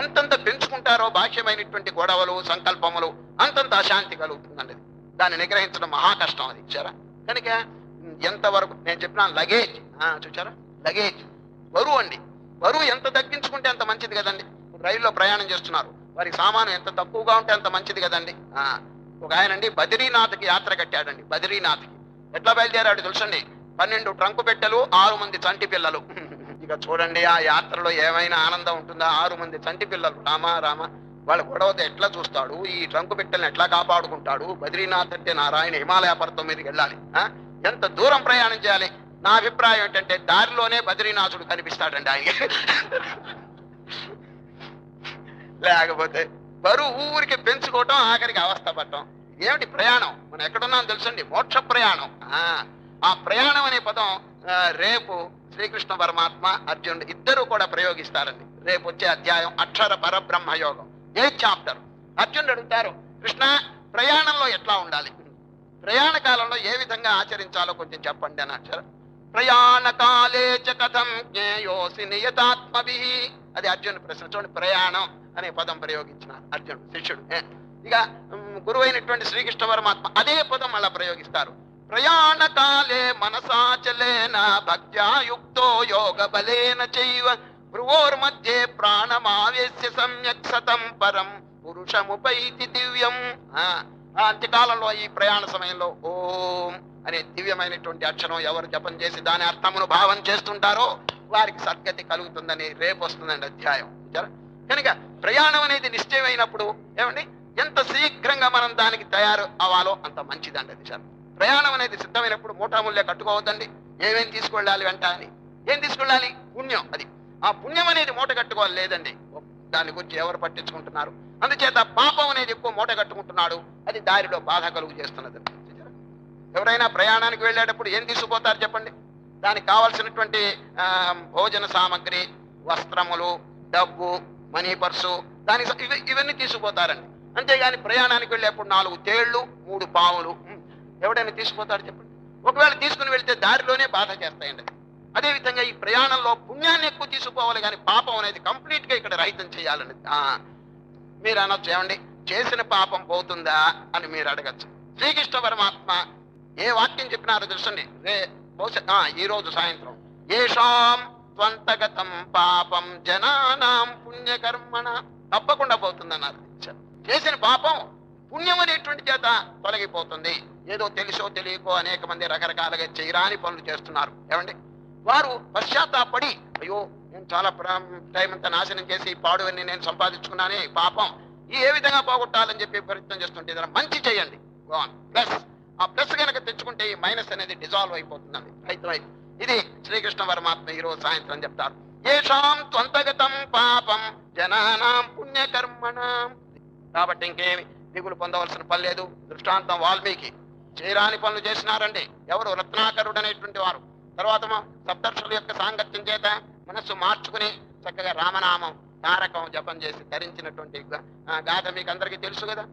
ఎంతంత పెంచుకుంటారో బాహ్యమైనటువంటి గొడవలు సంకల్పములు అంతంత అశాంతి కలుగుతుందండి. దాన్ని నిగ్రహించడం మహా కష్టం అది ఇచ్చారా కనుక ఎంతవరకు నేను చెప్పిన లగేజ్ చూచారా లగేజ్ బరువు అండి. బరువు ఎంత తగ్గించుకుంటే అంత మంచిది కదండి. రైల్లో ప్రయాణం చేస్తున్నారు. వారి సామాను ఎంత తక్కువగా ఉంటే అంత మంచిది కదండి. ఒక ఆయన అండి బద్రీనాథ్కి యాత్ర కట్టాడండి బద్రీనాథ్కి. ఎట్లా బయలుదేరాడు తెలుసండి? పన్నెండు ట్రంకు పెట్టెలు ఆరు మంది చంటి పిల్లలు. ఇక చూడండి ఆ యాత్రలో ఏమైనా ఆనందం ఉంటుందా? ఆరు మంది చంటి పిల్లలు రామ రామ వాళ్ళ గొడవతో ఎట్లా చూస్తాడు? ఈ ట్రంకు పెట్టెలను ఎట్లా కాపాడుకుంటాడు? బద్రీనాథ్ అంటే నారాయణ హిమాలయ పర్వతం మీదకి వెళ్ళాలి ఎంత దూరం ప్రయాణం చేయాలి నా అభిప్రాయం ఏంటంటే దారిలోనే బద్రీనాథుడు కనిపిస్తాడండి ఆయనకి. లేకపోతే బరువు ఊరికి పెంచుకోవటం ఆఖరికి అవస్థ పడటం ఏమిటి ప్రయాణం? మనం ఎక్కడున్నాం తెలుసండి మోక్ష ప్రయాణం. ఆ, ఆ ప్రయాణం అనే పదం రేపు శ్రీకృష్ణ పరమాత్మ అర్జునుడు ఇద్దరు కూడా ప్రయోగిస్తారండి. రేపు వచ్చే అధ్యాయం అక్షర పరబ్రహ్మ యోగం ఏ చాప్టర్ అర్జునుడు అడుగుతారు కృష్ణ ప్రయాణంలో ఎట్లా ఉండాలి? ప్రయాణ కాలంలో ఏ విధంగా ఆచరించాలో కొంచెం చెప్పండి అని అక్షర ప్రయాణ కాలే చ కథం జ్ఞేయోసి నియతాత్మవి అది అర్జునుడు ప్రశ్న. చూడండి ప్రయాణం అనే పదం ప్రయోగించిన అర్జునుడు శిష్యుడు. ఇక గురువైనటువంటి శ్రీకృష్ణ పరమాత్మ అదే పదం అలా ప్రయోగిస్తారు. ప్రయాణ కాలే మనసాచలేన భక్త్యాయుక్తో యోగ బలేన చైవ. భ్రువోర్మధ్యే ప్రాణమావేశ్య సమ్యక్ సతం పరం పురుషముపైతి దివ్యం. ఆ, అంత్యకాలంలో ఈ ప్రయాణ సమయంలో ఓం అనే దివ్యమైనటువంటి అక్షరం ఎవరు జపం చేసి దాని అర్థమును భావం చేస్తుంటారో వారికి సద్గతి కలుగుతుందని రేపు వస్తుందండి అధ్యాయం. కనుక ప్రయాణం అనేది నిశ్చయమైనప్పుడు ఏమండి? ఎంత శీఘ్రంగా మనం దానికి తయారు అవ్వాలో అంత మంచిదండి అది సార్. ప్రయాణం అనేది సిద్ధమైనప్పుడు మూటాముళ్ళే కట్టుకోవద్దండి. ఏమేం తీసుకెళ్ళాలి వెంట అని. ఏం తీసుకెళ్ళాలి పుణ్యం అది. ఆ పుణ్యం అనేది మూట కట్టుకోవాలి లేదండి. దాని గురించి ఎవరు పట్టించుకుంటున్నారు? అందుచేత పాపం అనేది ఎక్కువ మూట కట్టుకుంటున్నాడు. అది దారిలో బాధ కలుగు చేస్తున్నది. ఎవరైనా ప్రయాణానికి వెళ్ళేటప్పుడు ఏం తీసుకుపోతారు చెప్పండి? దానికి కావాల్సినటువంటి భోజన సామాగ్రి వస్త్రములు డబ్బు మనీ పర్సు దానికి ఇవన్నీ తీసుకుపోతారండి. అంతేగాని ప్రయాణానికి వెళ్ళేప్పుడు నాలుగు తేళ్ళు మూడు పావులు ఎవడైనా తీసుకుపోతాడు చెప్పండి. ఒకవేళ తీసుకుని వెళ్తే దారిలోనే బాధ చేస్తాయండి. అది. అదే విధంగా ఈ ప్రయాణంలో పుణ్యాన్ని ఎక్కువ తీసుకుపోవాలి కానీ పాపం అనేది కంప్లీట్గా ఇక్కడ రహితం చేయాలని ఆ, మీరు అనొచ్చు ఏమండి? చేసిన పాపం పోతుందా అని మీరు అడగచ్చు. శ్రీకృష్ణ పరమాత్మ ఏ వాక్యం చెప్పినారో తెలుసండి? రే బహుశా ఈ రోజు సాయంత్రం. ఏషాం త్వంతగతం పాపం జనానాం పుణ్యకర్మణ. తప్పకుండా పోతుందన్నారు. చేసిన పాపం పుణ్యం అనేటువంటి చేత తొలగిపోతుంది. ఏదో తెలుసో తెలియకో అనేక మంది రకరకాలుగా చేయరాని పనులు చేస్తున్నారు. ఏమండి? వారు పశ్చాత్తాపడి అయ్యో నేను చాలా టైం అంతా నాశనం చేసి ఈ పాడువన్నీ నేను సంపాదించుకున్నానే పాపం. ఈ ఏ విధంగా పోగొట్టాలని చెప్పి ప్రయత్నం చేస్తుంటే మంచి చేయండి. ప్లస్ ఆ ప్లస్ కనుక తెచ్చుకుంటే ఈ మైనస్ అనేది డిజాల్వ్ అయిపోతుందండి. రైతు ఇది శ్రీకృష్ణ పరమాత్మ ఈ రోజు సాయంత్రం చెప్తారు. ఏషాం త్వంతగతం పాపం జనానాం పుణ్యకర్మణం. కాబట్టి ఇంకేమి? దిగులు పొందవలసిన పని లేదు. దృష్టాంతం వాల్మీకి. చేయరాని పనులు చేసినారండి. ఎవరు రత్నాకరుడు అనేటువంటి వారు. తర్వాత సప్తర్షుల యొక్క సాంగత్యం చేత మనస్సు మార్చుకుని చక్కగా రామనామం తారకం జపం చేసి ధరించినటువంటి గాథ మీకు అందరికీ తెలుసు కదా?